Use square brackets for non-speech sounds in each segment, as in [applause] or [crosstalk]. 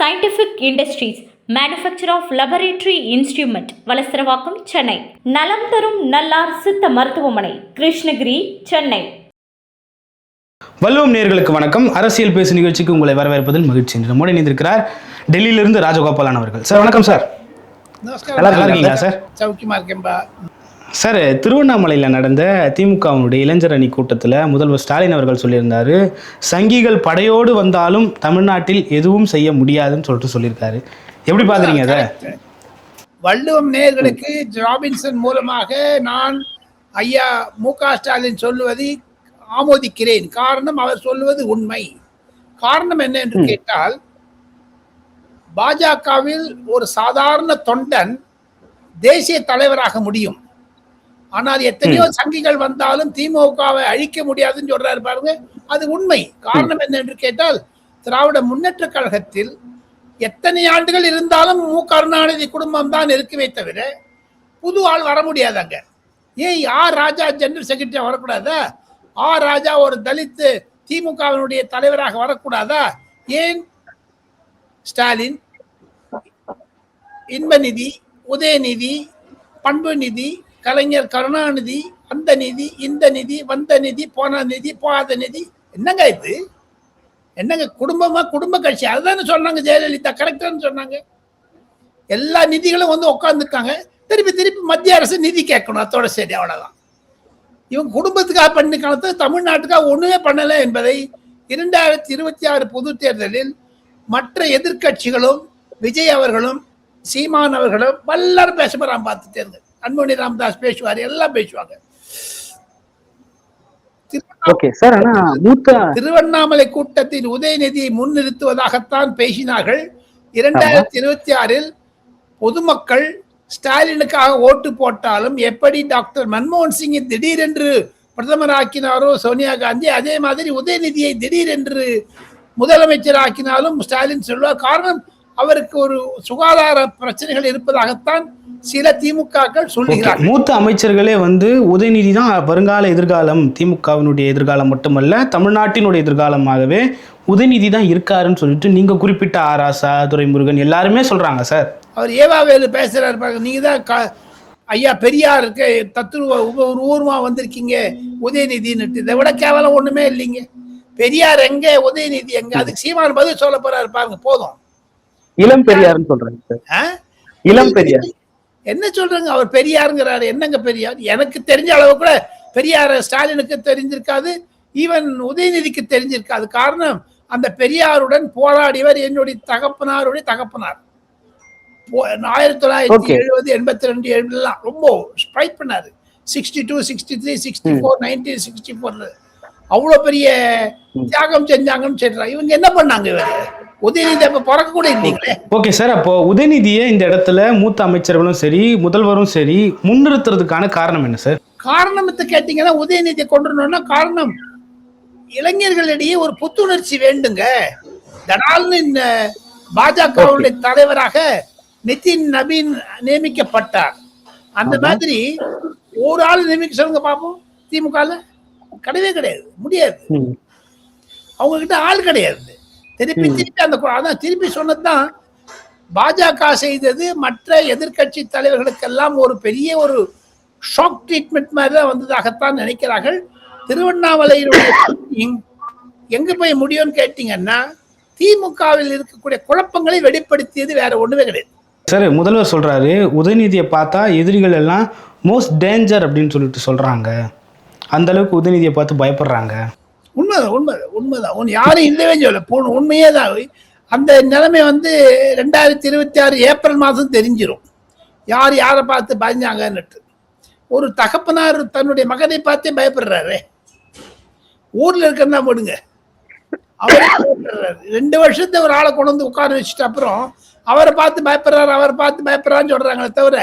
Scientific industries manufacture of laboratory instrument Valasaravakkam Chennai. நலம் தரும் நல்லார் சித்த மருத்துவமனை கிருஷ்ணகிரி சென்னை. வல்லுவம் நேர்களுக்கு வணக்கம். அரசியல் பேசு நிகழ்ச்சிக்கு உங்களை வரவேற்பதில் மகிழ்ச்சி என்று நம்முடன் இணைந்திருக்கிறார் டெல்லியிலிருந்து ராஜகோபாலன் அவர்கள். சார் வணக்கம் சார். நல்லா இருக்கீங்களா சார்? சௌக்கியமா இருக்கேன்பா. சார் திருவண்ணாமலையில் நடந்த திமுகவினுடைய இளைஞர் அணி கூட்டத்தில் முதல்வர் ஸ்டாலின் அவர்கள் சொல்லியிருந்தாரு சங்கிகள் படையோடு வந்தாலும் தமிழ்நாட்டில் எதுவும் செய்ய முடியாதுன்னு சொல்லிட்டு சொல்லியிருக்காரு. எப்படி பார்க்குறீங்க அதை? வள்ளுவம் நேயர்களுக்கு ராபின்சன் மூலமாக நான் ஐயா மு க ஸ்டாலின் சொல்லுவதை ஆமோதிக்கிறேன். காரணம் அவர் சொல்லுவது உண்மை. காரணம் என்ன என்று கேட்டால் பாஜகவில் ஒரு சாதாரண தொண்டன் தேசிய தலைவராக முடியும். ஆனால் எத்தனையோ சங்கிகள் வந்தாலும் திமுகவை அழிக்க முடியாதுன்னு சொல்றாரு பாருங்க. அது உண்மை. காரணம் என்ன என்று கேட்டால் திராவிட முன்னேற்ற கழகத்தில் எத்தனை ஆண்டுகள் இருந்தாலும் மு கருணாநிதி குடும்பம் தான் இருக்குமே தவிர புது ஆள் வர முடியாது அங்க. ஏன் ஆர் ராஜா ஜெனரல் செக்ரட்டரி வரக்கூடாதா? ஆர் ராஜா ஒரு தலித் திமுகவினுடைய தலைவராக வரக்கூடாதா? ஏன்? ஸ்டாலின் இன்பநிதி உதயநிதி பண்பு நிதி கலைஞர் கருணாநிதி அந்த நிதி இந்த நிதி வந்த நிதி போன நிதி போகாத நிதி. என்னங்க இது? என்னங்க குடும்பமா குடும்ப கட்சி? அதுதானே சொன்னாங்க ஜெயலலிதா கரெக்டான்னு சொன்னாங்க. எல்லா நிதிகளும் வந்து உட்காந்துருக்காங்க திருப்பி திருப்பி மத்திய அரசு நிதி கேட்கணும் அதோட சரி அவ்வளோதான் இவங்க குடும்பத்துக்காக பண்ணி தமிழ்நாட்டுக்காக ஒன்றுமே பண்ணலை என்பதை இரண்டாயிரத்தி இருபத்தி ஆறு பொது தேர்தலில் மற்ற எதிர்க்கட்சிகளும் விஜய் அவர்களும் சீமான் அவர்களும் எல்லாரும் பேச போகிறான் பார்த்துட்டே தேர்தல் அன்புமணி ராமதாஸ் பேசுவார் எல்லாம் பேசுவாங்க. திருவண்ணாமலை கூட்டத்தில் உதயநிதியை முன்னிறுத்துவதாகத்தான் பேசினார்கள். இரண்டாயிரத்தி இருபத்தி ஆறில் பொதுமக்கள் ஸ்டாலினுக்காக ஓட்டு போட்டாலும் எப்படி டாக்டர் மன்மோகன் சிங்கை திடீரென்று பிரதமராக்கினாரோ சோனியா காந்தி அதே மாதிரி உதயநிதியை திடீரென்று முதலமைச்சர் ஆக்கினாலும் ஸ்டாலின் சொல்வார். காரணம் அவருக்கு ஒரு சுகாதார பிரச்சனைகள் இருப்பதாகத்தான் சில திமுகக்கள் சொல்லுகிறார்கள். மூத்த அமைச்சர்களே வந்து உதயநிதி தான் வருங்கால எதிர்காலம் திமுகவினுடைய எதிர்காலம் மட்டுமல்ல தமிழ்நாட்டினுடைய எதிர்காலமாகவே உதயநிதி தான் இருக்காருன்னு சொல்லிட்டு நீங்க குறிப்பிட்ட ஆராசா துரைமுருகன் எல்லாருமே சொல்றாங்க சார். அவர் ஏவாவேலு பேசுறாரு பாருங்க. நீங்க தான் க- ஐயா பெரியாருக்கு தத்துருவ உப ஒரு ஊர்மா வந்திருக்கீங்க உதயநிதின்னு இதை விட கேவலம் ஒண்ணுமே இல்லைங்க. பெரியார் எங்க உதயநிதி எங்க? அதுக்கு சீமான் பதில் சொல்ல போறாரு பாருங்க போதும். இளம் பெரியார்னு சொல்றாங்க சார். ஆ? இளம் பெரியார். என்ன சொல்றாங்க? அவர் பெரியாருங்கிறாரு. என்னங்க பெரியார்? எனக்கு தெரிஞ்ச அளவு கூட பெரியார் ஸ்டாலினுக்கு தெரிஞ்சிருக்காது ஈவன் உதயநிதிக்கு தெரிஞ்சிருக்காது. காரணம் அந்த பெரியாருடன் போராடியவர் என்னுடைய தகப்பனாருடைய தகப்பனார். ஆயிரத்தி தொள்ளாயிரத்தி. எழுபது எண்பத்தி ரெண்டு எழுபதுலாம் ரொம்ப ஸ்ட்ரைக் பண்ணாரு. Sixty two sixty three sixty four nineteen sixty ஃபோர்ல அவ்வளோ பெரிய தியாகம் செஞ்சாங்கன்னு சொல்றாங்க இவங்க என்ன பண்ணாங்க இவர்? உதயநிதி அப்ப பிறக்க கூட இல்லைங்களே? ஓகே சார் அப்போ உதயநிதியை இந்த இடத்துல மூத்த அமைச்சர்களும் சரி முதல்வரும் சரி முன்னிறுத்துறதுக்கான காரணம் என்ன சார் காரணத்தை கேட்டீங்கன்னா உதயநிதியை கொண்டு வரணும்னா காரணம் இளைஞர்களிடையே ஒரு புத்துணர்ச்சி வேண்டுங்க. தனால்னு இந்த பாஜகவுடைய தலைவராக நிதின் நபீன் நியமிக்கப்பட்டார். அந்த மாதிரி ஒரு ஆள் நியமிக்க சொல்லுங்க பாப்போம். திமுகல? கிடையவே கிடையாது. முடியாது. அவங்க கிட்ட ஆள் கிடையாது. திருப்பி திருப்பி அந்த அதான் திருப்பி சொன்னதுதான் பாஜக செய்தது மற்ற எதிர்க்கட்சி தலைவர்களுக்கெல்லாம் ஒரு பெரிய ஒரு ஷாக் ட்ரீட்மெண்ட் மாதிரி தான் வந்ததாகத்தான் நினைக்கிறார்கள். திருவண்ணாமலையினுடைய [coughs] எங்- எங்க போய் முடியும்னு கேட்டீங்கன்னா திமுகவில் இருக்கக்கூடிய குழப்பங்களை வெளிப்படுத்தியது வேற ஒண்ணுமே கிடையாது. சார் முதல்வர் சொல்றாரு உதயநிதியை பார்த்தா எதிரிகள் எல்லாம் மோஸ்ட் டேஞ்சர் அப்படின்னு சொல்லிட்டு சொல்றாங்க. அந்த அளவுக்கு உதயநிதியை பார்த்து பயப்படுறாங்க. உண்மைதான் உண்மைதான் உண்மைதான். உன் யாரும் இல்லவே சொல்லலை போன உண்மையே தான் அந்த நிலைமை வந்து ரெண்டாயிரத்தி இருபத்தி ஆறு ஏப்ரல் மாதம் தெரிஞ்சிடும் யார் யாரை பார்த்து பயந்தாங்கன்னுட்டு. ஒரு தகப்பனார் தன்னுடைய மகனை பார்த்தே பயப்படுறாரு. ஊர்ல இருக்கிறதா போடுங்க. அவரே பயப்படுறாரு. ரெண்டு வருஷத்தை ஒரு ஆளை கொண்டு வந்து உட்கார வச்சுட்டு அப்புறம் அவரை பார்த்து பயப்படுறாரு அவரை பார்த்து பயப்படுறான்னு சொல்றாங்களே தவிர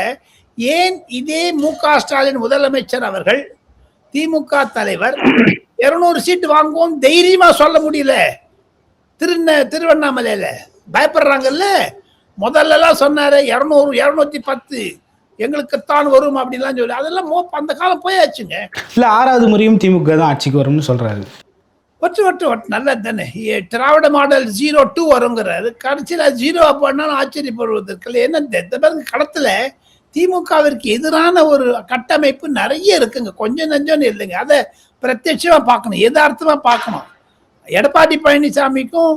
ஏன் இதே மு க ஸ்டாலின் முதலமைச்சர் அவர்கள் திமுக தலைவர் இருநூறு சீட்டு வாங்குவோம். தைரியமா சொல்ல முடியல. திருந திருவண்ணாமலையில. பயப்படுறாங்கல்ல? முதல்ல எல்லாம் சொன்னாரு இருநூறு இருநூத்தி பத்து. எங்களுக்குத்தான் வரும் அப்படின்லாம் சொல்லி. அதெல்லாம் மோ அந்த காலம் போயாச்சுங்க. இல்ல ஆறாவது முறையும் திமுக தான் ஆட்சிக்கு வரும்னு சொல்றாரு. ஒற்று ஒற்று ஒற்று. நல்லது தானே. திராவிட மாடல் ஜீரோ டூ வருங்கிறாரு. கடைசியில் ஜீரோ பண்ணாலும் ஆச்சரியப்படுவதற்கு இல்லை. ஏன்னா இந்த இந்த பாருங்க களத்தில் திமுகவிற்கு எதிரான ஒரு கட்டமைப்பு நிறைய இருக்குங்க. கொஞ்சம் நஞ்சம்னு இல்லைங்க. அதை பிரத்யட்சமாக பார்க்கணும். யதார்த்தமாக பார்க்கணும். எடப்பாடி பழனிசாமிக்கும்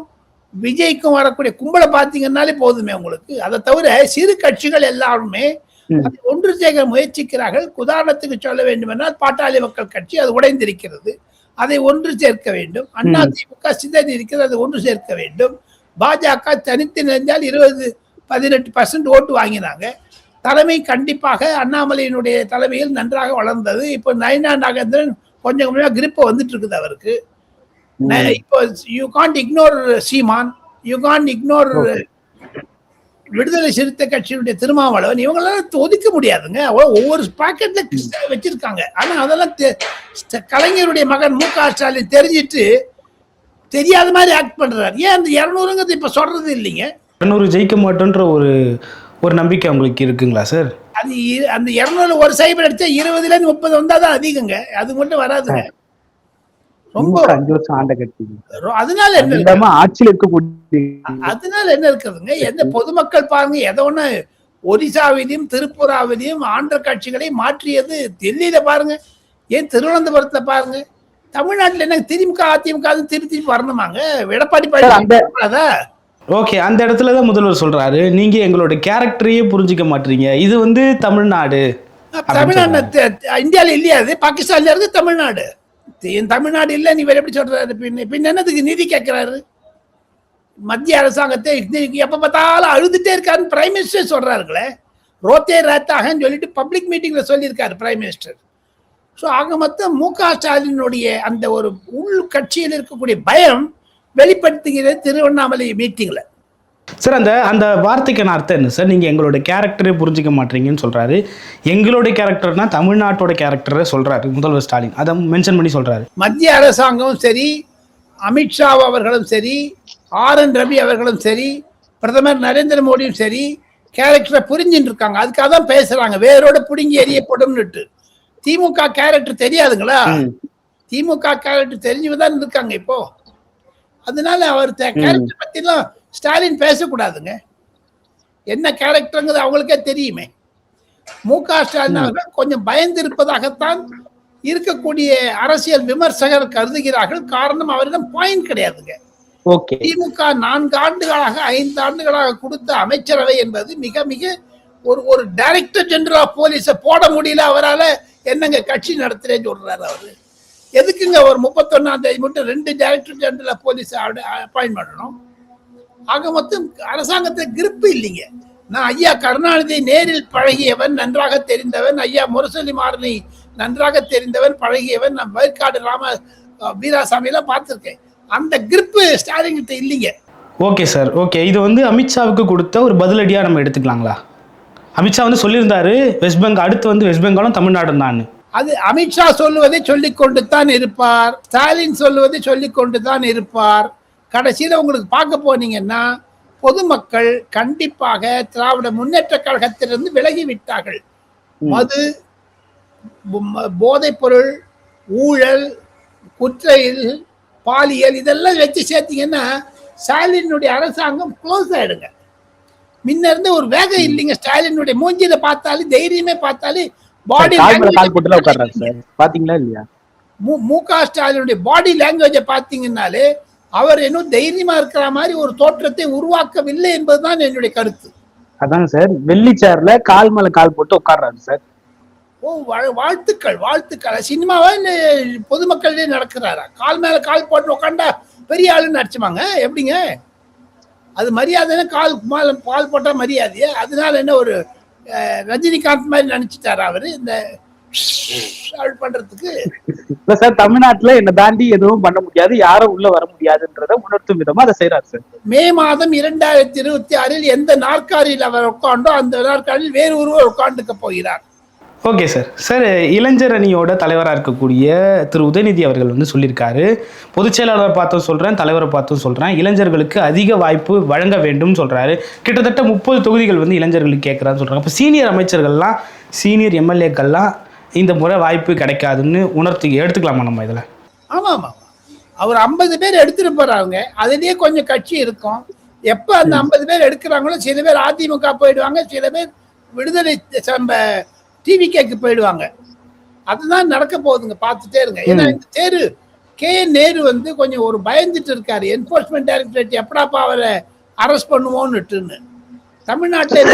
விஜய்க்கும் வரக்கூடிய கும்பலை பார்த்தீங்கன்னாலே போதுமே உங்களுக்கு. அதை தவிர சிறு கட்சிகள் எல்லாருமே ஒன்று சேர்க்க முயற்சிக்கிறார்கள். உதாரணத்துக்கு சொல்ல வேண்டுமென்றால் பாட்டாளி மக்கள் கட்சி அது உடைந்திருக்கிறது. அதை ஒன்று சேர்க்க வேண்டும். அண்ணா திமுக சிதறி இருக்கிறது அதை ஒன்று சேர்க்க வேண்டும். பாஜக தனித்து நினைஞ்சால் இருபது பதினெட்டு பர்சன்ட் ஓட்டு வாங்கினாங்க. தலைமை கண்டிப்பாக அண்ணாமலையினுடைய தலைமையில் நன்றாக வளர்ந்தது. இப்போ நயனா நாகேந்திரன் கொஞ்சம் கொஞ்சமாக கிரிப்பை வந்துட்டு இருக்குது அவருக்கு. இப்போ you can't ignore Seeman you can't ignore விடுதலை சிறுத்தை கட்சியினுடைய திருமாவளவன். இவங்களெல்லாம் ஒதுக்க முடியாதுங்க. ஒவ்வொரு பாக்கெட்ல வச்சிருக்காங்க. ஆனா அதெல்லாம் கலைஞருடைய மகன் மு க ஸ்டாலின் தெரிஞ்சிட்டு தெரியாத மாதிரி ஆக்ட் பண்றாரு. ஏன் அந்த இரநூறுங்கிறது இப்ப சொல்றது இல்லைங்க? இரநூறு ஜெயிக்க மாட்டோன்ற ஒரு ஒரு நம்பிக்கை உங்களுக்கு இருக்குங்களா சார் அது அந்த இரநூறு ஒரு சைபர் அடிச்சா இருபதுல இருந்து முப்பது வந்தாதான் அதிகங்க. அது மட்டும் வராதுங்க. ரொம்ப அஞ்சு வருஷம் ஆண்ட கட்சி அதனால என்ன ஆட்சியில் இருக்கக்கூடிய அதனால என்ன இருக்குதுங்க? எந்த பொதுமக்கள் பாருங்க எதை ஒண்ணு ஒரிசாவிலையும் திருப்புராவிலையும் ஆந்திர கட்சிகளை மாற்றியது டெல்லியில பாருங்க. ஏன் திருவனந்தபுரத்துல பாருங்க. தமிழ்நாட்டுல என்ன திமுக அதிமுக திருப்பி வரணுமாங்க? எடப்பாடி பழனிசாமி ஓகே அந்த இடத்துல தான் முதல்வர் சொல்றாரு. நீங்க எங்களோட கேரக்டரையே புரிஞ்சிக்க மாட்டீங்க. இது வந்து தமிழ்நாடு தமிழ்நாடு இந்தியாவில் இல்லையா அது பாகிஸ்தான்ல இருந்து தமிழ்நாடு. என் தமிழ்நாடு இல்லை நீ வேற எப்படி சொல்றாரு? பின்ன பின்ன என்னதுக்கு நிதி கேட்கிறாரு? மத்திய அரசாங்கத்தை எப்ப பார்த்தாலும் அழுதுட்டே இருக்காருன்னு பிரைம் மினிஸ்டர் சொல்றாருங்களே. ரோத்தே ரத்தாகன்னு சொல்லிட்டு பப்ளிக் மீட்டிங்ல சொல்லியிருக்காரு பிரைம் மினிஸ்டர் ஸோ ஆக மொத்தம் மு க ஸ்டாலினுடைய அந்த ஒரு உள் கட்சியில் இருக்கக்கூடிய பயம் வெளிப்படுத்துகிறது திருவண்ணாமலை மீட்டிங்ல சார் அந்த அந்த வார்த்தைக்கான அர்த்தம் என்ன சார்? நீங்க எங்களோட கேரக்டரே புரிஞ்சிக்க மாட்டீங்கன்னு சொல்றாரு. எங்களுடைய கேரக்டர்னா தமிழ்நாட்டோட கேரக்டரை சொல்றாரு முதல்வர் ஸ்டாலின். அதை மென்ஷன் பண்ணி சொல்றாரு. மத்திய அரசாங்கமும் சரி அமித்ஷா அவர்களும் சரி ஆர் என் ரவி அவர்களும் சரி பிரதமர் நரேந்திர மோடியும் சரி கேரக்டரை புரிஞ்சுட்டு இருக்காங்க. அதுக்காக தான் பேசுறாங்க. வேரோட பிடுங்கி எறியப்படும்னுட்டு. திமுக கேரக்டர் தெரியாதுங்களா. திமுக கேரக்டர் தெரிஞ்சுதான் இருக்காங்க இப்போ. அதனால அவர் கேரக்டர் பத்திலாம் ஸ்டாலின் பேசக்கூடாதுங்க. என்ன கேரக்டருங்கிறது அவங்களுக்கே தெரியுமே. மு க ஸ்டாலின் அவர்கள் கொஞ்சம் பயந்து இருப்பதாகத்தான் இருக்கக்கூடிய அரசியல் விமர்சகர் கருதுகிறார்கள். காரணம் அவரிடம் பாயிண்ட் கிடையாதுங்க. திமுக நான்கு ஆண்டுகளாக ஐந்து ஆண்டுகளாக கொடுத்த அமைச்சரவை என்பது மிக மிக ஒரு ஒரு டைரக்டர் ஜெனரல் ஆஃப் போலீஸை போட முடியல அவரால. என்னங்க கட்சி நடத்துறேன்னு சொல்றாரு அவரு. எதுக்குங்க ஒரு முப்பத்தொன்னாம் தேதி மட்டும் ரெண்டு டைரக்டர் ஜெனரல் போலீஸ் அப்பாயின்ட் பண்ணணும்? ஆக மொத்தம் அரசாங்கத்தை கிருப்பு இல்லைங்க. நான் ஐயா கருணாநிதி நேரில் பழகியவன் நன்றாக தெரிந்தவன். ஐயா முரசொலி மாறனை நன்றாக தெரிந்தவன் பழகியவன். நான் வயற்காடு ராம வீராசாமியெல்லாம் பார்த்துருக்கேன். அந்த கிரிப்பு ஸ்டாலின் கிட்ட இல்லைங்க. Okay sir okay. இது வந்து அமித்ஷாவுக்கு கொடுத்த ஒரு பதிலடியாக நம்ம எடுத்துக்கலாங்களா? அமித்ஷா வந்து சொல்லியிருந்தாரு வெஸ்ட் பெங்கால் அடுத்து வந்து வெஸ்ட் பெங்காலும் தமிழ்நாடும் தான். அது அமித்ஷா சொல்லுவதை சொல்லிக் கொண்டு தான் இருப்பார் ஸ்டாலின் சொல்லுவதை சொல்லிக் கொண்டு தான் இருப்பார். கடைசியில் உங்களுக்கு பார்க்க போனீங்கன்னா பொதுமக்கள் கண்டிப்பாக திராவிட முன்னேற்ற கழகத்திலிருந்து விலகி விட்டார்கள். மது போதைப் பொருள் ஊழல் குற்றையில் பாலியல் இதெல்லாம் வச்சு சேர்த்தீங்கன்னா ஸ்டாலினுடைய அரசாங்கம் க்ளோஸ் ஆயிடுங்க. முன்ன இருந்து ஒரு வேகம் இல்லைங்க. ஸ்டாலினுடைய மூஞ்சியில பார்த்தாலே தைரியமே பார்த்தாலே பாடி கால் மேல கால் போட்டுலாம் உட்கார்றாரு சார். பாத்தீங்களா இல்லையா? மு- மு க ஸ்டாலினுடைய பாடி லாங்குவேஜை பார்த்தீங்கன்னாலே அவர் இன்னும் தைரியமா இருக்கிற மாதிரி ஒரு தோற்றத்தை உருவாக்கவில்லை என்பதுதான் என்னுடைய கருத்து. அதாங்க சார் வெள்ளி சேர்ல கால் மேல கால் போட்டு உட்கார்றாரு சார். ஓ வாழ்த்துக்கள் வாழ்த்துக்கள். சினிமாவா இல்லை பொதுமக்களிடையே நடக்கிறாரா? கால் மேல கால் போட்டு உட்காண்டா பெரிய ஆளுன்னு நடிச்சுமாங்க எப்படிங்க? அது மரியாதைன்னா கால் மேல கால் போட்டா மரியாதையே? அதனால என்ன ஒரு ரஜினிகாந்த் மாதிரி நினைச்சிட்டாரா அவரு. இந்த பண்றதுக்கு. இல்ல சார் தமிழ்நாட்டுல என்ன தாண்டி எதுவும் பண்ண முடியாது. யாரும் உள்ள வர முடியாதுன்றத உணர்த்தும் விதமா அதை செய்யறாரு சார். மே மாதம் இரண்டாயிரத்தி இருபத்தி ஆறில் எந்த நாற்காலியில் அவர் உட்கார்ந்தோ அந்த நாற்காலியில் வேறு ஒருவர் உட்கார்ந்துக்க போகிறார். Okay sir. சார் இளைஞர் அணியோட தலைவராக இருக்கக்கூடிய திரு உதயநிதி அவர்கள் வந்து சொல்லியிருக்காரு. பொதுச் செயலாளரை பார்த்தும் சொல்கிறேன் தலைவரை பார்த்தும் சொல்கிறேன் இளைஞர்களுக்கு அதிக வாய்ப்பு வழங்க வேண்டும் சொல்கிறாரு கிட்டத்தட்ட முப்பது தொகுதிகள் வந்து இளைஞர்களுக்கு கேட்குறான்னு சொல்கிறாங்க அப்போ சீனியர் அமைச்சர்கள்லாம் சீனியர் எம்எல்ஏக்கள்லாம் இந்த முறை வாய்ப்பு கிடைக்காதுன்னு உணர்த்தி எடுத்துக்கலாமா நம்ம இதில்? ஆமாம் ஆமாம் அவர் ஐம்பது பேர் எடுத்துட்டு போறாங்க அதுலயே கொஞ்சம் கட்சி இருக்கும். எப்ப அந்த ஐம்பது பேர் எடுக்கிறாங்களோ சில பேர் அதிமுக போயிடுவாங்க சில பேர் விடுதலை டிவிகேக்கு போயிடுவாங்க. அதுதான் நடக்க போகுதுங்க. பார்த்துட்டே இருங்க. ஏன்னா இந்த தேர்வு கே நேரு வந்து கொஞ்சம் ஒரு பயந்துட்டு இருக்காரு. என்போர்ஸ்மெண்ட் டைரக்டரேட் எப்படாப்பா அவரை அரெஸ்ட் பண்ணுவோன்னுட்டுன்னு. தமிழ்நாட்டில்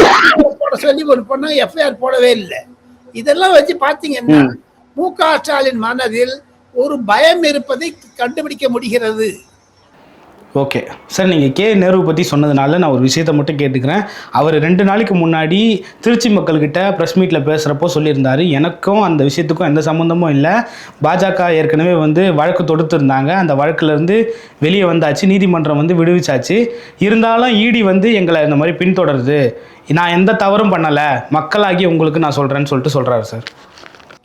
போட சொல்லி ஒரு பொண்ணு எஃப்ஐஆர் போடவே இல்லை. இதெல்லாம் வச்சு பார்த்தீங்கன்னா மு க ஸ்டாலின் மனதில் ஒரு பயம் இருப்பதை கண்டுபிடிக்க முடிகிறது. ஓகே சார் நீங்கள் கே. நேரு பற்றி சொன்னதுனால நான் ஒரு விஷயத்த மட்டும் கேட்டுக்கிறேன். அவர் ரெண்டு நாளைக்கு முன்னாடி திருச்சி மக்கள்கிட்ட ப்ரெஸ் மீட்டில் பேசுகிறப்போ சொல்லியிருந்தார். எனக்கும் அந்த விஷயத்துக்கும் எந்த சம்மந்தமும் இல்லை. பாஜக ஏற்கனவே வந்து வழக்கு தொடுத்திருந்தாங்க அந்த வழக்குலேருந்து வெளியே வந்தாச்சு. நீதிமன்றம் வந்து விடுவிச்சாச்சு. இருந்தாலும் ஈடி வந்து எங்களை இந்த மாதிரி பின்தொடருது. நான் எந்த தவறும் பண்ணலை. மக்களாகி உங்களுக்கு நான் சொல்கிறேன்னு சொல்லிட்டு சொல்கிறாரு சார்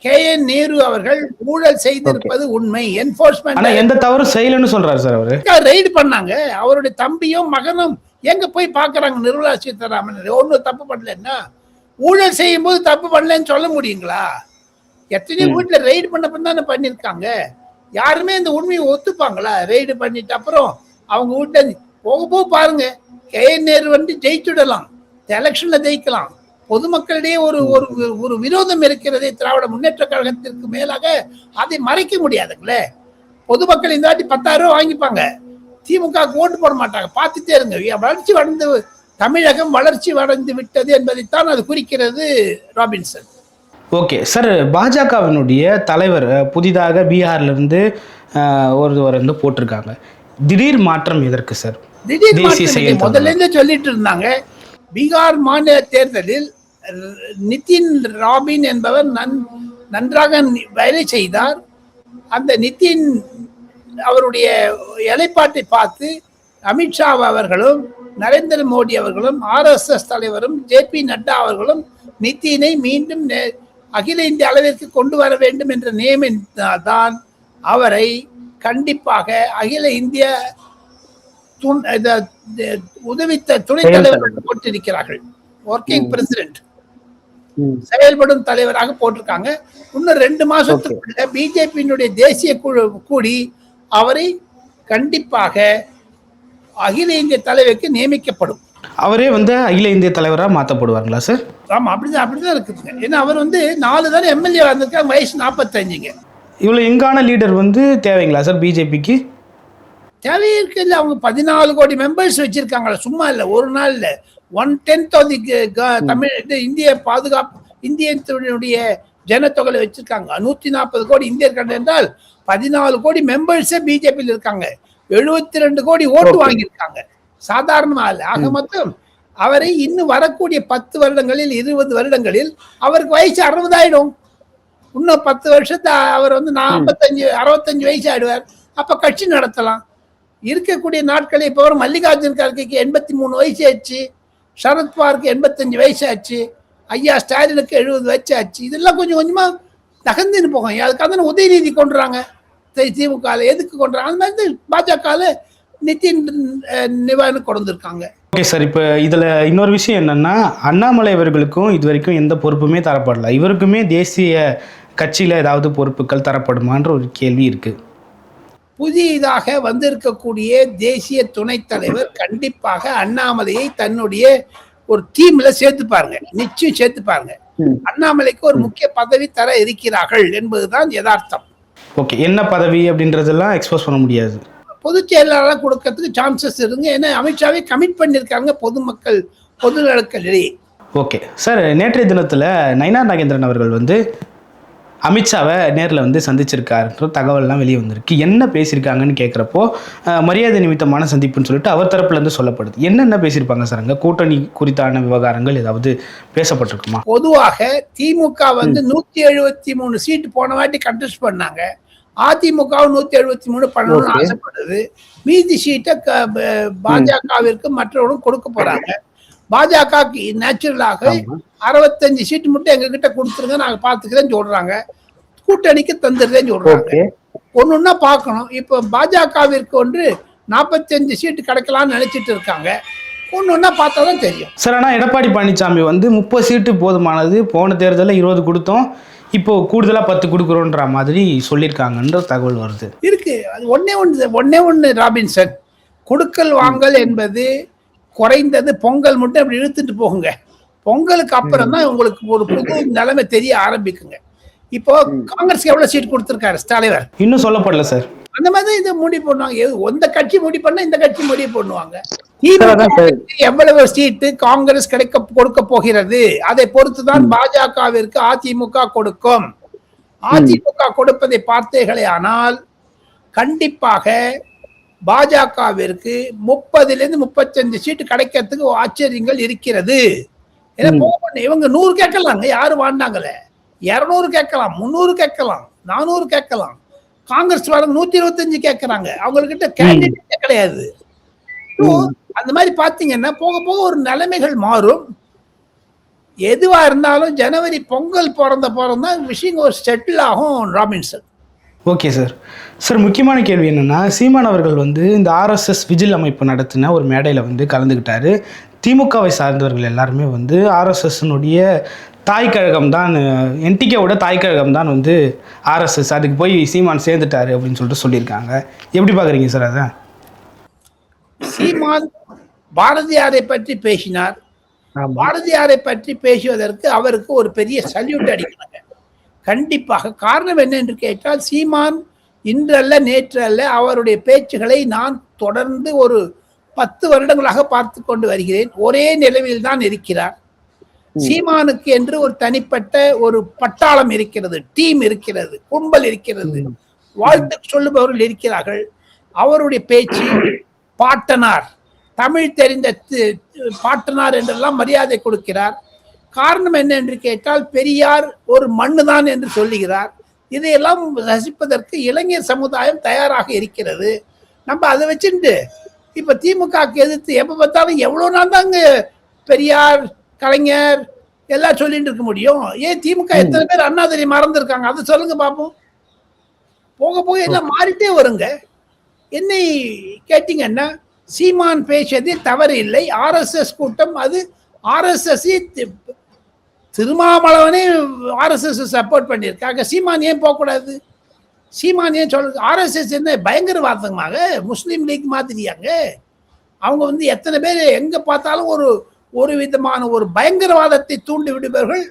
கே என் நேரு அவர்கள் ஊழல் செய்திருப்பது உண்மை. என்போர்ஸ்மெண்ட் எந்த தவறும் செய்யலைன்னு சொல்கிறாரு சார் அவர். ரைடு பண்ணாங்க. அவருடைய தம்பியும் மகனும் எங்க போய் பாக்குறாங்க நிர்மலா சீதாராமன்? ஒன்றும் தப்பு பண்ணலன்னா ஊழல் செய்யும் போது தப்பு பண்ணலன்னு சொல்ல முடியுங்களா? எத்தனையோ வீட்டுல ரெய்டு பண்ண தானே பண்ணிருக்காங்க. யாருமே இந்த உண்மையை ஒத்துப்பாங்களா? ரெய்டு பண்ணிட்டு அப்புறம் அவங்க வீட்டுல போக போக பாருங்க. கே நேரு வந்து ஜெயிச்சுடலாம். எலெக்ஷன்ல ஜெயிக்கலாம். பொதுமக்களிடையே ஒரு ஒரு ஒரு விரோதம் இருக்கிறதே திராவிட முன்னேற்ற கழகத்திற்கு மேலாக அதை மறைக்க முடியாதுங்களே. பொதுமக்கள் இந்த வாட்டி பத்தாயிரம் ரூபாய் வாங்கிப்பாங்க. திமுக ஓட்டு போட மாட்டாங்க. பார்த்துட்டே இருங்க. வளர்ச்சி அடைந்து தமிழகம் வளர்ச்சி அடைந்து விட்டது என்பதைத்தான் அது குறிக்கிறது ராபின்சன். ஓகே. சார் பாஜகவினுடைய தலைவர் புதிதாக பீகார்லேருந்து ஒருவர் வந்து போட்டிருக்காங்க. திடீர் மாற்றம் எதற்கு சார்? திடீர். முதல்ல இருந்தே சொல்லிட்டு இருந்தாங்க. பீகார் மாநில தேர்தலில் நிதின் ராபின் என்பவர் நன் நன்றாக வேலை செய்தார். அந்த நிதின் அவருடைய இலைப்பாட்டை பார்த்து அமித்ஷா அவர்களும் நரேந்திர மோடி அவர்களும் ஆர்எஸ்எஸ் தலைவரும் ஜே பி நட்டா அவர்களும் நிதினை மீண்டும் அகில இந்திய அளவிற்கு கொண்டு வர வேண்டும் என்ற நியமித்தால்தான் அவரை கண்டிப்பாக அகில இந்திய துண்- இந்த- இந்த உதவி த- துணைத் தலைவர். போட்டிருக்கிறார்கள். ஒர்க்கிங் பிரசிடென்ட் செயல்படும் தலைவராக போட்டிருக்காங்க. இன்னும் ரெண்டு மாசத்துக்குள்ள பிஜேபியினுடைய தேசிய குழு கூடி அவரை கண்டிப்பாக அகில இந்திய தலைவருக்கு நியமிக்கப்படும். அவரே வந்து அகில இந்திய தலைவராக மாற்றப்படுவார்களா சார்? ஆமா அப்படிதான் அப்படிதான் இருக்குதுங்க ஏன்னா அவர் வந்து நாலு தானே எம்எல்ஏ வந்திருக்காங்க வயசு நாற்பத்தஞ்சுங்க இவ்வளோ எங்கான லீடர் வந்து தேவைங்களா சார் பிஜேபிக்கு? தேவையே அவங்க பதினாலு கோடி மெம்பர்ஸ் வச்சிருக்காங்களா சும்மா இல்லை ஒரு நாள் இல்லை. One tenth of the Tamil இது இந்திய பாதுகாப்பு இந்தியத்தினுடைய ஜனத்தொகையில வச்சிருக்காங்க. நூத்தி நாற்பது கோடி இந்தியர்கள் என்றால் பதினாலு கோடி மெம்பர்ஸே பிஜேபியில் இருக்காங்க. எழுபத்தி ரெண்டு கோடி ஓட்டு வாங்கியிருக்காங்க. சாதாரணமா இல்லை. ஆக மொத்தம் அவரை இன்னும் வரக்கூடிய பத்து வருடங்களில் இருபது வருடங்களில் அவருக்கு வயசு அறுபதாயிடும். இன்னும் பத்து வருஷத்தை அவர் வந்து நான் ஐம்பத்தஞ்சு அறுபத்தஞ்சு வயசு ஆயிடுவார். அப்ப கட்சி நடத்தலாம். இருக்கக்கூடிய நாட்களில் இப்போ வரும் மல்லிகார்ஜுன் கார்கேக்கு எண்பத்தி மூணு வயசு ஆச்சு சரத்பவாருக்கு எண்பத்தஞ்சு வயசு ஆச்சு ஐயா ஸ்டாலினுக்கு எழுபது வயசு ஆச்சு இதெல்லாம் கொஞ்சம் கொஞ்சமாக நகர்ந்துன்னு போகும். அதுக்காக உதயநிதி கொண்டுறாங்க. திமுக எதுக்கு கொண்டுறாங்க? அந்த மாதிரி பாஜகவில் நிதின் நிவாரணம் நிவாரணு கொண்டு ஓகே சார் இப்போ இதில் இன்னொரு விஷயம் என்னென்னா அண்ணாமலை அவர்களுக்கும் இது வரைக்கும் எந்த பொறுப்புமே தரப்படல. இவருக்குமே தேசிய கட்சியில் ஏதாவது பொறுப்புகள் தரப்படுமான்ற ஒரு கேள்வி இருக்குது புதிதாக வந்திருக்கக்கூடிய தேசிய துணைத் தலைவர் கண்டிப்பாக அண்ணாமலையை தன்னுடைய ஒரு டீம்ல சேர்த்துப்பாருங்க நிச்சயம் சேர்த்துப்பாருங்க ம். அண்ணாமலைக்கு ஒரு முக்கிய பதவி தர இருக்கிறார்கள் என்பதுதான் யதார்த்தம். ஓகே என்ன பதவி அப்படின்றதெல்லாம் எக்ஸ்போஸ் பண்ண முடியாது. பொதுச் செயலாளராக கொடுக்கறதுக்கு சான்சஸ் இருங்க. ஏன்னா அமித்ஷாவே கமிட் பண்ணியிருக்காங்க பொதுமக்கள் பொது நலக்களிடையே ஓகே சார் நேற்றைய தினத்தில் நயினார் நாகேந்திரன் அவர்கள் வந்து அமித்ஷாவை நேரில் வந்து சந்திச்சிருக்காருன்ற தகவல்லாம் வெளியே வந்திருக்கு. என்ன பேசியிருக்காங்கன்னு கேட்குறப்போ மரியாதை நிமித்தமான சந்திப்புன்னு சொல்லிட்டு அவர் தரப்புலேருந்து சொல்லப்படுது. என்னென்ன பேசியிருப்பாங்க சார் அங்கே? கூட்டணி குறித்தான விவகாரங்கள் ஏதாவது பேசப்பட்டிருக்குமா? பொதுவாக திமுக வந்து நூத்தி எழுபத்தி மூணு சீட்டு போன வாட்டி கண்டெஸ்ட் பண்ணாங்க. அதிமுகவும் நூத்தி எழுபத்தி மூணு பண்ணணும்னு. ஆசைப்படுது. மீதி சீட்டை பாஜகவிற்கு மற்றவர்களும் கொடுக்க போறாங்க. பாஜக நேச்சுரலாக. அறுபத்தஞ்சு சீட்டு மட்டும் எங்க கிட்ட கொடுத்துருங்க நாங்க பாத்துக்கிறேன்னு சொல்றாங்க. கூட்டணிக்கு தந்துடுறேன்னு சொல்றாங்க. ஒன்னொன்னா பார்க்கணும். இப்போ பாஜகவிற்கு ஒன்று நாற்பத்தஞ்சு சீட்டு கிடைக்கலாம்னு நினைச்சிட்டு இருக்காங்க. ஒன்னொன்னா பார்த்தா தான் தெரியும். சார் ஆனால் எடப்பாடி பழனிசாமி வந்து முப்பது சீட்டு போதுமானது. போன தேர்தலில் இருபது கொடுத்தோம். இப்போ கூடுதலாக பத்து கொடுக்குறோன்ற மாதிரி சொல்லியிருக்காங்கன்ற தகவல் வருது. இருக்கு. அது ஒண்ணே ஒன்று ஒண்ணே ஒன்று ராபின்சன். கொடுக்கல் வாங்கல் என்பது குறைந்தது பொங்கல் மட்டும் அப்படி இழுத்துட்டு போகுங்க. பொங்கலுக்கு அப்புறம் தான் உங்களுக்கு ஒரு புது நிலைமை தெரிய ஆரம்பிக்குங்க. இப்போ காங்கிரஸ் எவ்வளவு சீட் கொடுத்திருக்காரு தலைவர்? இன்னும் சொல்லப்படல சார். அந்த மாதிரி தான் இதை முடிவு பண்ணுவாங்க எந்த கட்சி முடிவு பண்ணா இந்த கட்சி முடிவு பண்ணுவாங்க எவ்வளவு சீட்டு காங்கிரஸ் கிடைக்க கொடுக்க போகிறது? அதை பொறுத்துதான் பாஜகவிற்கு அதிமுக கொடுக்கும். அதிமுக கொடுப்பதை பார்த்தீர்களே ஆனால் கண்டிப்பாக பாஜகவிற்கு முப்பதிலிருந்து முப்பத்தஞ்சு சீட்டு கிடைக்கிறதுக்கு ஆச்சரியங்கள் இருக்கிறது. ஏன்னா. இவங்க நூறு கேட்கலாங்க. யாரு வாழ்ந்தாங்களே இருநூறு கேட்கலாம் முந்நூறு கேட்கலாம் நானூறு கேட்கலாம். காங்கிரஸ் வரவங்க நூத்தி இருபத்தஞ்சு கேட்கறாங்க. அவங்கக்கிட்ட கேண்டிடேட் கிடையாது. அந்த மாதிரி பாத்தீங்கன்னா போக போக ஒரு நிலைமைகள் மாறும். எதுவா இருந்தாலும் ஜனவரி பொங்கல் பிறந்த பிறந்தா விஷயங்கள் ஒரு செட்டில் ஆகும் ராபின்சன். ஓகே சார் சார் முக்கியமான கேள்வி என்னென்னா சீமான் அவர்கள் வந்து இந்த ஆர்எஸ்எஸ் விஜில் அமைப்பு நடத்தின ஒரு மேடையில் வந்து கலந்துக்கிட்டாரு திமுகவை சார்ந்தவர்கள் எல்லாருமே வந்து ஆர்எஸ்எஸ்னுடைய தாய் கழகம் தான் என்டிகேவோட தாய் கழகம் தான் வந்து ஆர்எஸ்எஸ் அதுக்கு போய் சீமான் சேர்ந்துட்டாரு அப்படின்னு சொல்லிட்டு சொல்லியிருக்காங்க. எப்படி பார்க்குறீங்க சார் அதை? சீமான் பாரதியாரை பற்றி பேசினார். பாரதியாரை பற்றி பேசுவதற்கு அவருக்கு ஒரு பெரிய சல்யூட் அடிக்கணுங்க. கண்டிப்பாக காரணம் என்ன என்று கேட்டால் சீமான் இன்றல்ல நேற்று அல்ல அவருடைய பேச்சுகளை நான் தொடர்ந்து ஒரு பத்து வருடங்களாக பார்த்து கொண்டு வருகிறேன். ஒரே நிலையில் தான் இருக்கிறார். சீமானுக்கு என்று ஒரு தனிப்பட்ட ஒரு பட்டாளம் இருக்கிறது டீம் இருக்கிறது கும்பல் இருக்கிறது. வாழ்த்து சொல்லுபவர்கள் இருக்கிறார்கள். அவருடைய பேச்சு பாட்டனார். தமிழ் தெரிந்த பாட்டனார் என்றெல்லாம் மரியாதை கொடுக்கிறார். காரணம் என்ன என்று கேட்டால் பெரியார் ஒரு மண்ணுதான் என்று சொல்லுகிறார். இதையெல்லாம் ரசிப்பதற்கு இளைஞர் சமுதாயம் தயாராக இருக்கிறது. நம்ம அதை வச்சுட்டு இப்ப திமுகக்கு எதிர்த்து எப்ப பார்த்தாலும் எவ்வளவு நாள் தாங்க பெரியார் கலைஞர் எல்லாம் சொல்லிட்டு இருக்க முடியும். ஏன் திமுக எத்தனை பேர் அண்ணாதிரி மறந்துருக்காங்க? அதை சொல்லுங்க பார்ப்போம் போக போக எல்லாம் மாறிட்டே வருங்க. என்னை கேட்டீங்கன்னா சீமான் பேசியதில் தவறு இல்லை. ஆர்எஸ்எஸ் கூட்டம் அது ஆர்எஸ்எஸ் திருமாவளவனே ஆர்எஸ்எஸ் சப்போர்ட் பண்ணியிருக்காங்க. சீமான் ஏன் போகக்கூடாது? சீமான் ஏன் சொல்ல ஆர்எஸ்எஸ் என்ன பயங்கரவாதமாக? முஸ்லீம் லீக் மாதிரியாங்க அவங்க வந்து எத்தனை பேர் எங்கே பார்த்தாலும் ஒரு ஒரு விதமான ஒரு பயங்கரவாதத்தை தூண்டி விடுபவர்கள்.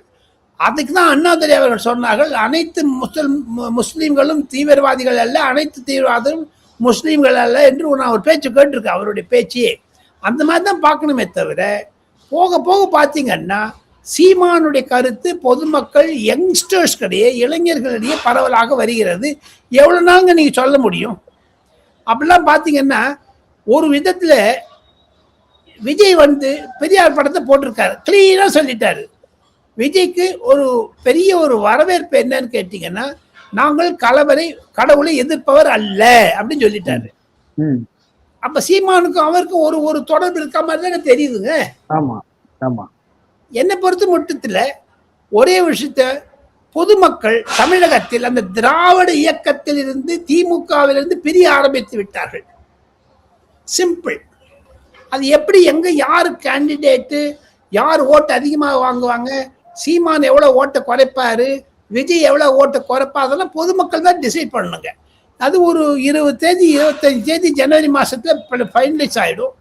அதுக்கு தான் அண்ணாதுரை அவர்கள் சொன்னார்கள் அனைத்து முஸ்லிம் முஸ்லீம்களும் தீவிரவாதிகள் அல்ல அனைத்து தீவிரவாதிகளும் முஸ்லீம்கள் அல்ல என்று நான் ஒரு பேச்சு கேட்டிருக்கேன் அவருடைய பேச்சையே. அந்த மாதிரி தான் பார்க்கணுமே தவிர போக போக பார்த்தீங்கன்னா சீமானுடைய கருத்து பொதுமக்கள் யங்ஸ்டர்ஸ்களிடையே இளைஞர்களிடையே பரவலாக வருகிறது. எவ்வளோ நாளுங்க நீங்கள் சொல்ல முடியும்? அப்படிலாம் பார்த்தீங்கன்னா ஒரு விதத்தில் விஜய் வந்து பெரியார் படத்தை போட்டிருக்காரு. கிளீனாக சொல்லிட்டாரு. விஜய்க்கு ஒரு பெரிய ஒரு வரவேற்பு என்னன்னு கேட்டிங்கன்னா நாங்கள் கலவரை கடவுளை எதிர்ப்பவர் அல்ல அப்படின்னு சொல்லிட்டாரு. ம். அப்ப சீமானுக்கும் அவருக்கும் ஒரு ஒரு தொடர்பு இருக்க மாதிரி தானே தெரியுதுங்க. ஆமா ஆமா. என்னை பொறுத்த மட்டத்தில் ஒரே விஷயத்த பொதுமக்கள் தமிழகத்தில் அந்த திராவிட இயக்கத்தில் இருந்து திமுகவிலிருந்து பிரிய ஆரம்பித்து விட்டார்கள். சிம்பிள் அது எப்படி எங்க யார் கேண்டிடேட்டு யார் ஓட்டு அதிகமாக வாங்குவாங்க சீமான் எவ்வளோ ஓட்டை குறைப்பாரு விஜய் எவ்வளோ ஓட்டை குறைப்பா அதெல்லாம் பொதுமக்கள் தான் டிசைட் பண்ணுங்க அது ஒரு இருபது தேதி இருபத்தஞ்சு தேதி ஜனவரி மாதத்தில் ஃபைனலைஸ் ஆகிடும்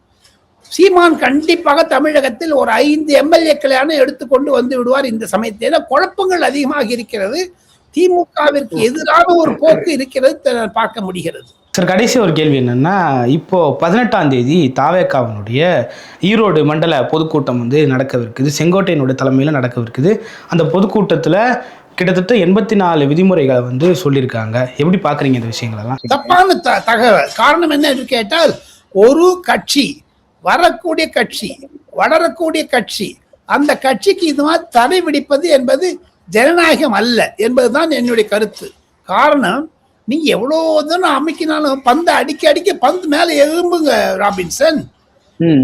சீமான் கண்டிப்பாக தமிழகத்தில் ஒரு ஐந்து எம்எல்ஏக்களான எடுத்துக்கொண்டு வந்து விடுவார் இந்த சமயத்தில். குழப்பங்கள் அதிகமாக இருக்கிறது. திமுகவிற்கு எதிரான ஒரு போக்கு இருக்கிறது பார்க்க முடிகிறது. சார் கடைசி ஒரு கேள்வி என்னன்னா இப்போ பதினெட்டாம் தேதி தாவேக்காவினுடைய ஈரோடு மண்டல பொதுக்கூட்டம் வந்து நடக்கவிருக்குது. செங்கோட்டையனுடைய தலைமையில் நடக்கவிருக்குது. அந்த பொதுக்கூட்டத்தில் கிட்டத்தட்ட எண்பத்தி நாலு விதிமுறைகளை வந்து சொல்லியிருக்காங்க. எப்படி பார்க்குறீங்க இந்த விஷயங்களெல்லாம்? தப்பான த- தகவல். காரணம் என்ன கேட்டால் ஒரு கட்சி வரக்கூடிய கட்சி வளரக்கூடிய கட்சி அந்த கட்சிக்கு இது மாதிரி தடை விதிப்பது என்பது ஜனநாயகம் அல்ல என்பதுதான் என்னுடைய கருத்து. காரணம் நீ எவ்வளோ தூரம் அமைக்கினாலும் பந்து அடிக்க அடிக்க பந்து மேலே எழும்புங்க ராபின்சன்.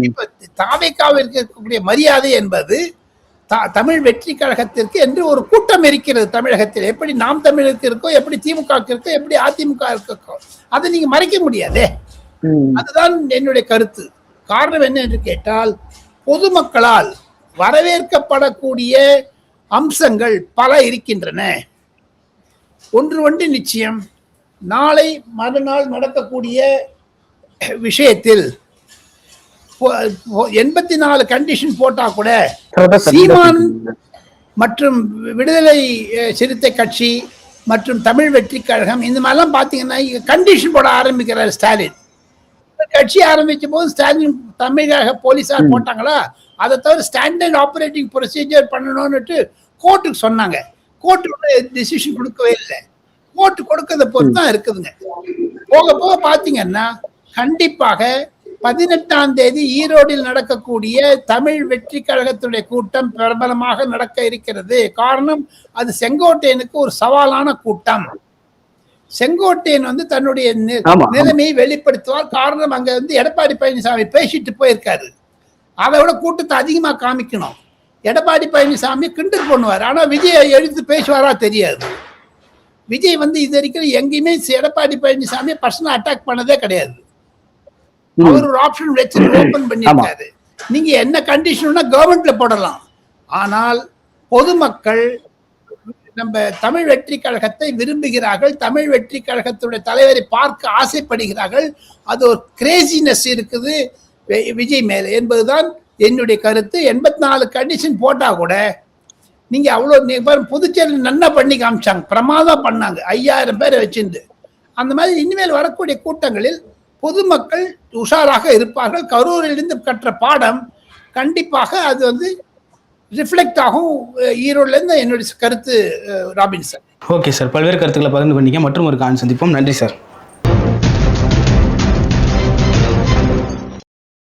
இப்ப தாவேக்காவிற்கு இருக்கக்கூடிய மரியாதை என்பது த- தமிழ் வெற்றி கழகத்திற்கு என்று ஒரு கூட்டம் இருக்கிறது தமிழகத்தில். எப்படி நாம் தமிழுக்கு இருக்கோ எப்படி திமுக இருக்கோ எப்படி அதிமுக இருக்கோ அதை நீங்க மறைக்க முடியாதே. அதுதான் என்னுடைய கருத்து. காரணம் என்ன என்று கேட்டால் பொதுமக்களால் வரவேற்கப்படக்கூடிய அம்சங்கள் பல இருக்கின்றன. ஒன்று ஒன்று நிச்சயம் நாளை மறுநாள் நடக்கக்கூடிய விஷயத்தில் எண்பத்தி நாலு கண்டிஷன் போட்டா கூட சீமான் மற்றும் விடுதலை சிறுத்தை கட்சி மற்றும் தமிழ் வெற்றி கழகம் இந்த மாதிரிலாம் பார்த்தீங்கன்னா கண்டிஷன் போட ஆரம்பிக்கிறார் ஸ்டாலின். கட்சி ஆரம்பிச்ச போது ஸ்டாலின் தமிழக போலீஸார் போட்டாங்களா? அதை தவிர ஸ்டாண்டர்ட் ஆப்ரேட்டிங் ப்ரொசீஜர் பண்ணணும்னுட்டு கோர்ட்டுக்கு சொன்னாங்க. கோர்ட்டு டிசிஷன் கொடுக்கவே இல்லை. கோர்ட்டு கொடுக்கறத பொறுத்து தான் இருக்குதுங்க. போக போக பார்த்தீங்கன்னா கண்டிப்பாக பதினெட்டாம் தேதி ஈரோடில் நடக்கக்கூடிய தமிழ் வெற்றி கழகத்துடைய கூட்டம் பிரபலமாக நடக்க இருக்கிறது. காரணம் அது செங்கோட்டையனுக்கு ஒரு சவாலான கூட்டம். செங்கோட்டையன் வந்து தன்னுடைய. நிலைமையை வெளிப்படுத்துவார். காரணம் அங்க வந்து எடப்பாடி பழனிசாமி பேசிட்டு போயிருக்காரு. அதை விட கூட்டத்தை அதிகமா காமிக்கணும். எடப்பாடி பழனிசாமி கிண்டல் பண்ணுவார். ஆனா விஜய் எழுத்து பேசுவாரா தெரியாது. விஜய் வந்து இது வரைக்கும் எங்கேயுமே எடப்பாடி பழனிசாமி பர்சனல் அட்டாக் பண்ணதே கிடையாது. அவர் ஒரு ஆப்ஷன் வச்சு ஓபன் பண்ணிருக்காரு நீங்க என்ன கண்டிஷன்னா கவர்மெண்ட்ல போடலாம். ஆனால் பொதுமக்கள் நம்ம தமிழ் வெற்றி கழகத்தை விரும்புகிறார்கள். தமிழ் வெற்றி கழகத்துடைய தலைவரை பார்க்க ஆசைப்படுகிறார்கள். அது ஒரு கிரேசினஸ் இருக்குது. விஜய் மேலே என்பதுதான் என்னுடைய கருத்து. எண்பத்தி நாலு கண்டிஷன் போட்டால் கூட நீங்கள் அவ்வளோ நீங்க புதுச்சேரியில் புதுச்சேரி நன்னா பண்ணி காமிச்சாங்க. பிரமாதம் பண்ணாங்க. ஐயாயிரம் பேரை வச்சிருந்து அந்த மாதிரி இனிமேல் வரக்கூடிய கூட்டங்களில் பொதுமக்கள் உஷாராக இருப்பார்கள். கரூரிலிருந்து கற்ற பாடம் கண்டிப்பாக அது வந்து ரிஃப்ளெக்ட் ஆகும் ஈரோடுலேருந்து ஈரோட்லேருந்து என்னுடைய கருத்து ராபின் சார். ஓகே சார் பல்வேறு கருத்துக்களை பகிர்ந்து பண்ணிக்க மற்றும் ஒரு கான் சந்திப்போம். நன்றி சார்